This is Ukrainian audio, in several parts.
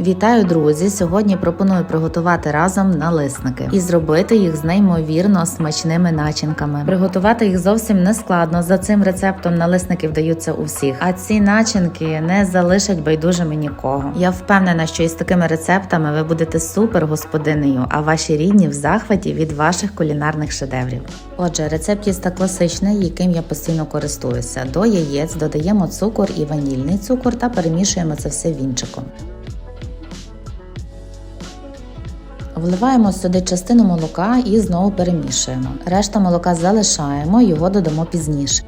Вітаю, друзі! Сьогодні пропоную приготувати разом налисники і зробити їх з неймовірно смачними начинками. Приготувати їх зовсім не складно. За цим рецептом налисники вдаються у всіх. А ці начинки не залишать байдужими нікого. Я впевнена, що із такими рецептами ви будете супер господинею, а ваші рідні в захваті від ваших кулінарних шедеврів. Отже, рецепт тіста класичний, яким я постійно користуюся. До яєць додаємо цукор і ванільний цукор та перемішуємо це все вінчиком. Вливаємо сюди частину молока і знову перемішуємо. Решта молока залишаємо, його додамо пізніше.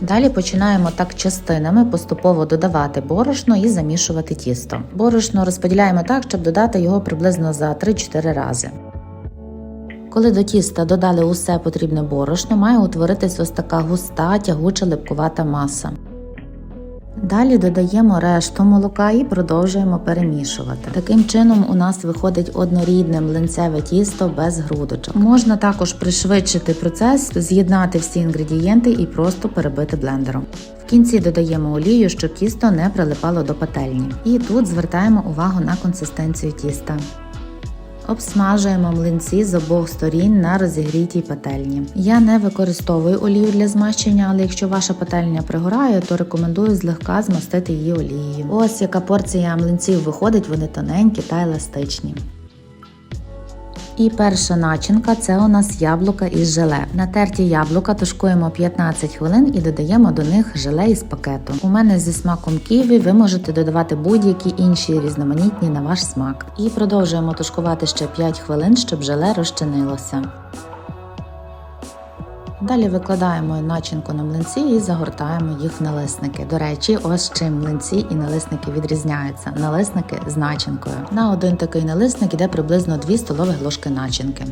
Далі починаємо так частинами поступово додавати борошно і замішувати тісто. Борошно розподіляємо так, щоб додати його приблизно за 3-4 рази. Коли до тіста додали усе потрібне борошно, має утворитись ось така густа, тягуча липкувата маса. Далі додаємо решту молока і продовжуємо перемішувати. Таким чином у нас виходить однорідне млинцеве тісто без грудочок. Можна також пришвидшити процес, з'єднати всі інгредієнти і просто перебити блендером. В кінці додаємо олію, щоб тісто не прилипало до пательні. І тут звертаємо увагу на консистенцію тіста. Обсмажуємо млинці з обох сторін на розігрітій пательні. Я не використовую олію для змащення, але якщо ваша пательня пригорає, то рекомендую злегка змастити її олією. Ось яка порція млинців виходить, вони тоненькі та еластичні. І перша начинка це у нас яблука із желе. Натерті яблука тушкуємо 15 хвилин і додаємо до них желе із пакету. У мене зі смаком ківі ви можете додавати будь-які інші різноманітні на ваш смак. І продовжуємо тушкувати ще 5 хвилин, щоб желе розчинилося. Далі викладаємо начинку на млинці і загортаємо їх в налисники. До речі, ось чим млинці і налисники відрізняються. Налисники з начинкою. На один такий налисник йде приблизно 2 столові ложки начинки.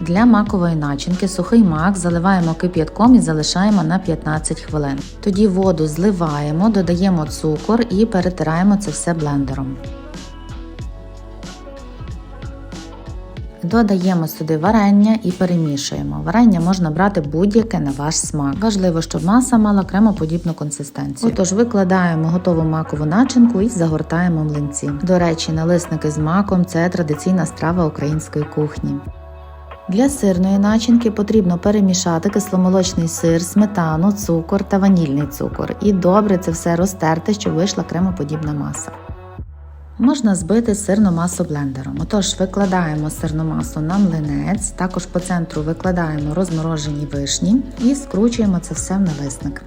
Для макової начинки сухий мак заливаємо кип'ятком і залишаємо на 15 хвилин. Тоді воду зливаємо, додаємо цукор і перетираємо це все блендером. Додаємо сюди варення і перемішуємо. Варення можна брати будь-яке на ваш смак. Важливо, щоб маса мала кремоподібну консистенцію. Отож, викладаємо готову макову начинку і загортаємо млинці. До речі, налисники з маком це традиційна страва української кухні. Для сирної начинки потрібно перемішати кисломолочний сир, сметану, цукор та ванільний цукор. І добре це все розтерти, щоб вийшла кремоподібна маса. Можна збити сирну масу блендером. Отож, викладаємо сирну масу на млинець, також по центру викладаємо розморожені вишні і скручуємо це все в налисник.